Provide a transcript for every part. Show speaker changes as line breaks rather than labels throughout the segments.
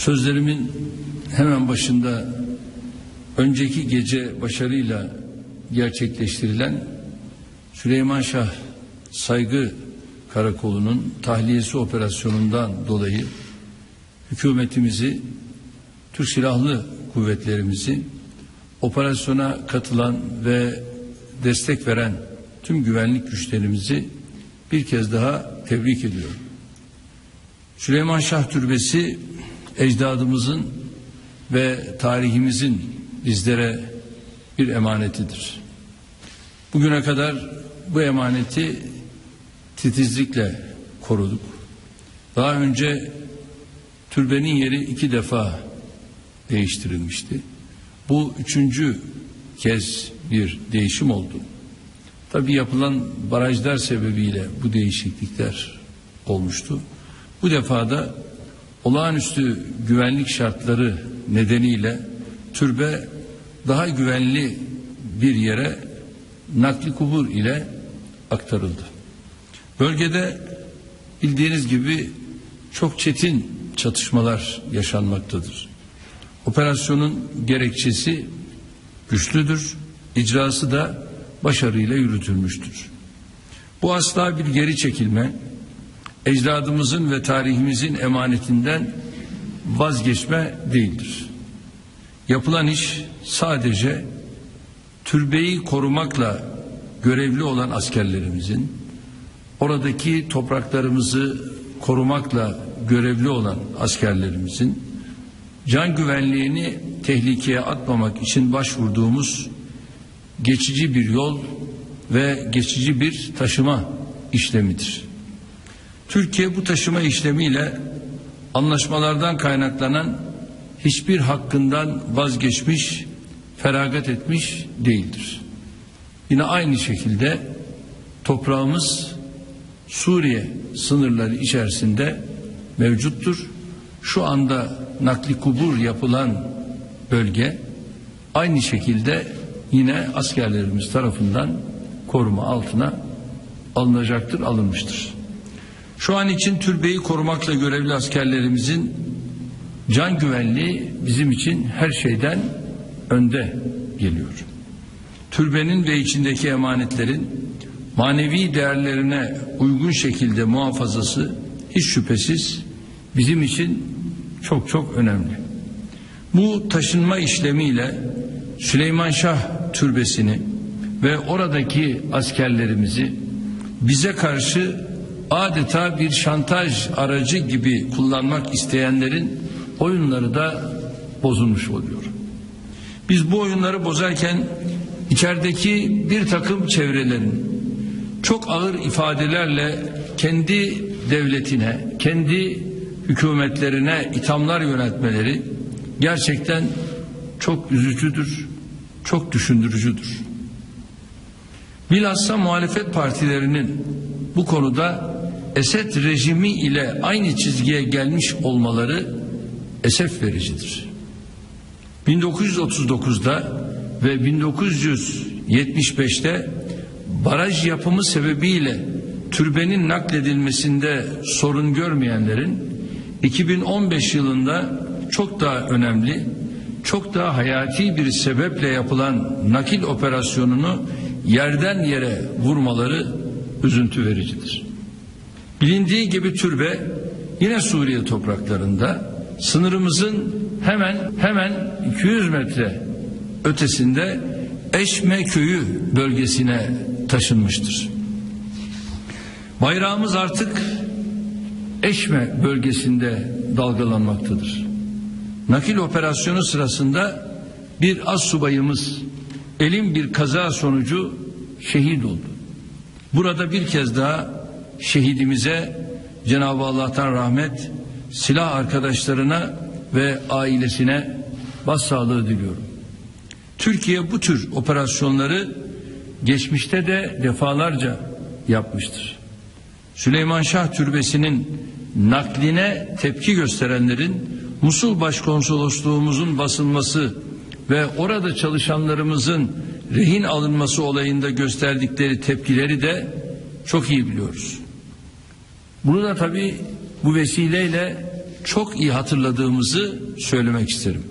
Sözlerimin hemen başında önceki gece başarıyla gerçekleştirilen Süleyman Şah Saygı Karakolu'nun tahliyesi operasyonundan dolayı hükümetimizi, Türk Silahlı Kuvvetlerimizi, operasyona katılan ve destek veren tüm güvenlik güçlerimizi bir kez daha tebrik ediyorum. Süleyman Şah Türbesi ecdadımızın ve tarihimizin bizlere bir emanetidir. Bugüne kadar bu emaneti titizlikle koruduk. Daha önce türbenin yeri iki defa değiştirilmişti. Bu üçüncü kez bir değişim oldu. Tabii yapılan barajlar sebebiyle bu değişiklikler olmuştu. Bu defada olağanüstü güvenlik şartları nedeniyle türbe daha güvenli bir yere nakli kubur ile aktarıldı. Bölgede bildiğiniz gibi çok çetin çatışmalar yaşanmaktadır. Operasyonun gerekçesi güçlüdür, icrası da başarıyla yürütülmüştür. Bu asla bir geri çekilme, ecdadımızın ve tarihimizin emanetinden vazgeçme değildir. Yapılan iş sadece türbeyi korumakla görevli olan askerlerimizin, oradaki topraklarımızı korumakla görevli olan askerlerimizin can güvenliğini tehlikeye atmamak için başvurduğumuz geçici bir yol ve geçici bir taşıma işlemidir. Türkiye bu taşıma işlemiyle anlaşmalardan kaynaklanan hiçbir hakkından vazgeçmiş, feragat etmiş değildir. Yine aynı şekilde toprağımız Suriye sınırları içerisinde mevcuttur. Şu anda nakli kubur yapılan bölge aynı şekilde yine askerlerimiz tarafından koruma altına alınacaktır, alınmıştır. Şu an için türbeyi korumakla görevli askerlerimizin can güvenliği bizim için her şeyden önde geliyor. Türbenin ve içindeki emanetlerin manevi değerlerine uygun şekilde muhafazası hiç şüphesiz bizim için çok çok önemli. Bu taşınma işlemiyle Süleyman Şah Türbesi'ni ve oradaki askerlerimizi bize karşı adeta bir şantaj aracı gibi kullanmak isteyenlerin oyunları da bozulmuş oluyor. Biz bu oyunları bozarken içerideki bir takım çevrelerin çok ağır ifadelerle kendi devletine, kendi hükümetlerine ithamlar yöneltmeleri gerçekten çok üzücüdür, çok düşündürücüdür. Bilhassa muhalefet partilerinin bu konuda Esed rejimi ile aynı çizgiye gelmiş olmaları esef vericidir. 1939'da ve 1975'te baraj yapımı sebebiyle türbenin nakledilmesinde sorun görmeyenlerin 2015 yılında çok daha önemli, çok daha hayati bir sebeple yapılan nakil operasyonunu yerden yere vurmaları üzüntü vericidir. Bilindiği gibi türbe yine Suriye topraklarında sınırımızın hemen hemen 200 metre ötesinde Eşme köyü bölgesine taşınmıştır. Bayrağımız artık Eşme bölgesinde dalgalanmaktadır. Nakil operasyonu sırasında bir az subayımız elin bir kaza sonucu şehit oldu. Burada bir kez daha şehidimize Cenab-ı Allah'tan rahmet, silah arkadaşlarına ve ailesine başsağlığı diliyorum. Türkiye bu tür operasyonları geçmişte de defalarca yapmıştır. Süleyman Şah Türbesi'nin nakline tepki gösterenlerin Musul Başkonsolosluğumuzun basılması ve orada çalışanlarımızın rehin alınması olayında gösterdikleri tepkileri de çok iyi biliyoruz. Bunu da tabii bu vesileyle çok iyi hatırladığımızı söylemek isterim.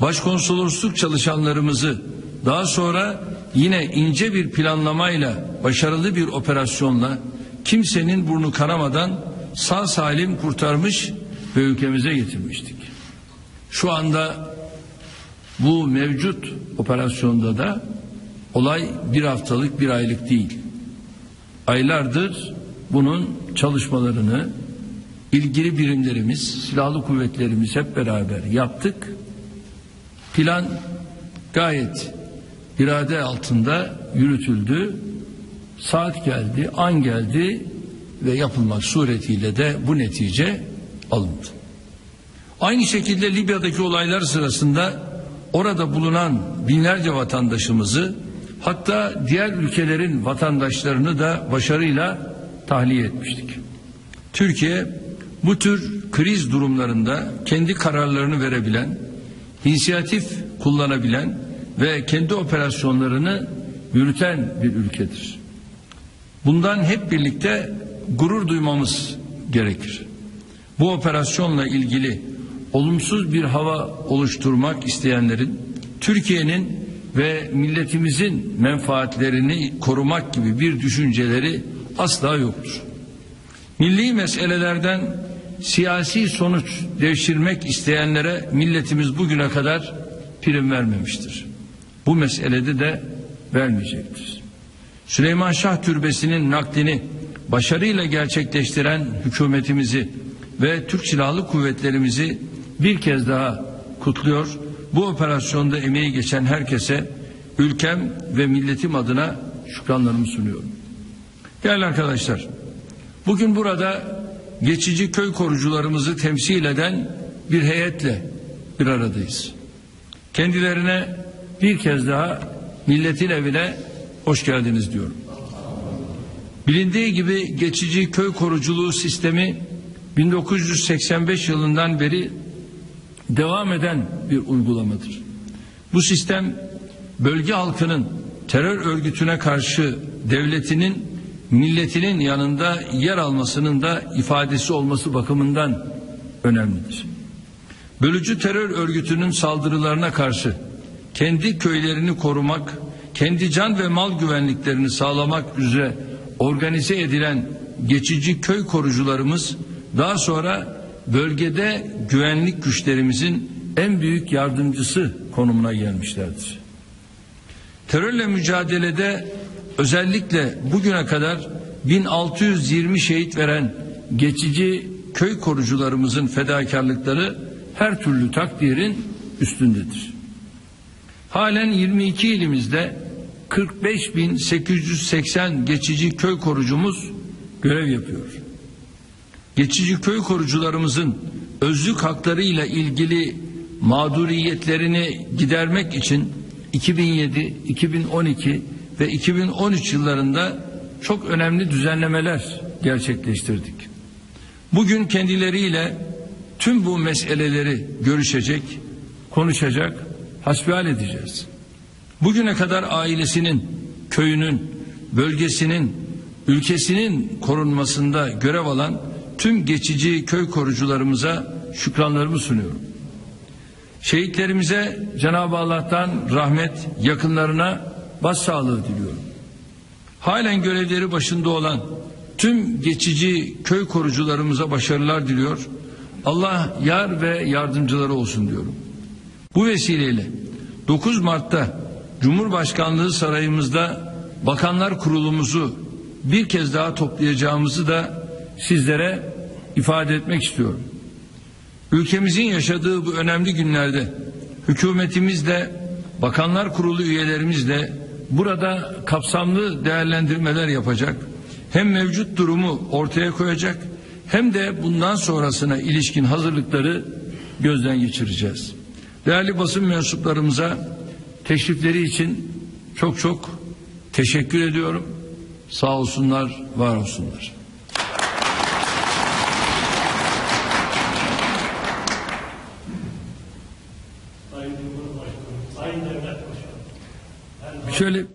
Başkonsolosluk çalışanlarımızı daha sonra yine ince bir planlamayla başarılı bir operasyonla kimsenin burnu kanamadan sağ salim kurtarmış ve ülkemize getirmiştik. Şu anda bu mevcut operasyonda da olay bir haftalık bir aylık değil. Aylardır bunun çalışmalarını ilgili birimlerimiz, silahlı kuvvetlerimiz hep beraber yaptık. Plan gayet irade altında yürütüldü. Saat geldi, an geldi ve yapılmak suretiyle de bu netice alındı. Aynı şekilde Libya'daki olaylar sırasında orada bulunan binlerce vatandaşımızı hatta diğer ülkelerin vatandaşlarını da başarıyla tahliye etmiştik. Türkiye bu tür kriz durumlarında kendi kararlarını verebilen, inisiyatif kullanabilen ve kendi operasyonlarını yürüten bir ülkedir. Bundan hep birlikte gurur duymamız gerekir. Bu operasyonla ilgili olumsuz bir hava oluşturmak isteyenlerin Türkiye'nin ve milletimizin menfaatlerini korumak gibi bir düşünceleri asla yoktur. Milli meselelerden siyasi sonuç devşirmek isteyenlere milletimiz bugüne kadar prim vermemiştir. Bu meselede de vermeyecektir. Süleyman Şah Türbesi'nin naklini başarıyla gerçekleştiren hükümetimizi ve Türk Silahlı Kuvvetlerimizi bir kez daha kutluyor. Bu operasyonda emeği geçen herkese ülkem ve milletim adına şükranlarımı sunuyorum. Değerli arkadaşlar, bugün burada geçici köy korucularımızı temsil eden bir heyetle bir aradayız. Kendilerine bir kez daha milletin evine hoş geldiniz diyorum. Bilindiği gibi geçici köy koruculuğu sistemi 1985 yılından beri devam eden bir uygulamadır. Bu sistem bölge halkının terör örgütüne karşı devletinin milletinin yanında yer almasının da ifadesi olması bakımından önemlidir. Bölücü terör örgütünün saldırılarına karşı kendi köylerini korumak, kendi can ve mal güvenliklerini sağlamak üzere organize edilen geçici köy korucularımız daha sonra bölgede güvenlik güçlerimizin en büyük yardımcısı konumuna gelmişlerdir. Terörle mücadelede özellikle bugüne kadar 1620 şehit veren geçici köy korucularımızın fedakarlıkları her türlü takdirin üstündedir. Halen 22 ilimizde 45.880 geçici köy korucumuz görev yapıyor. Geçici köy korucularımızın özlük hakları ile ilgili mağduriyetlerini gidermek için 2007, 2012 ve 2013 yıllarında çok önemli düzenlemeler gerçekleştirdik. Bugün kendileriyle tüm bu meseleleri görüşecek, konuşacak, hasbihal edeceğiz. Bugüne kadar ailesinin, köyünün, bölgesinin, ülkesinin korunmasında görev alan tüm geçici köy korucularımıza şükranlarımı sunuyorum. Şehitlerimize Cenab-ı Allah'tan rahmet, yakınlarına başsağlığı diliyorum. Halen görevleri başında olan tüm geçici köy korucularımıza başarılar diliyor. Allah yar ve yardımcıları olsun diyorum. Bu vesileyle 9 Mart'ta Cumhurbaşkanlığı sarayımızda Bakanlar Kurulumuzu bir kez daha toplayacağımızı da sizlere ifade etmek istiyorum. Ülkemizin yaşadığı bu önemli günlerde hükümetimizle, Bakanlar Kurulu üyelerimizle burada kapsamlı değerlendirmeler yapacak. Hem mevcut durumu ortaya koyacak hem de bundan sonrasına ilişkin hazırlıkları gözden geçireceğiz. Değerli basın mensuplarımıza teşrifleri için çok çok teşekkür ediyorum. Sağ olsunlar, var olsunlar. Öyle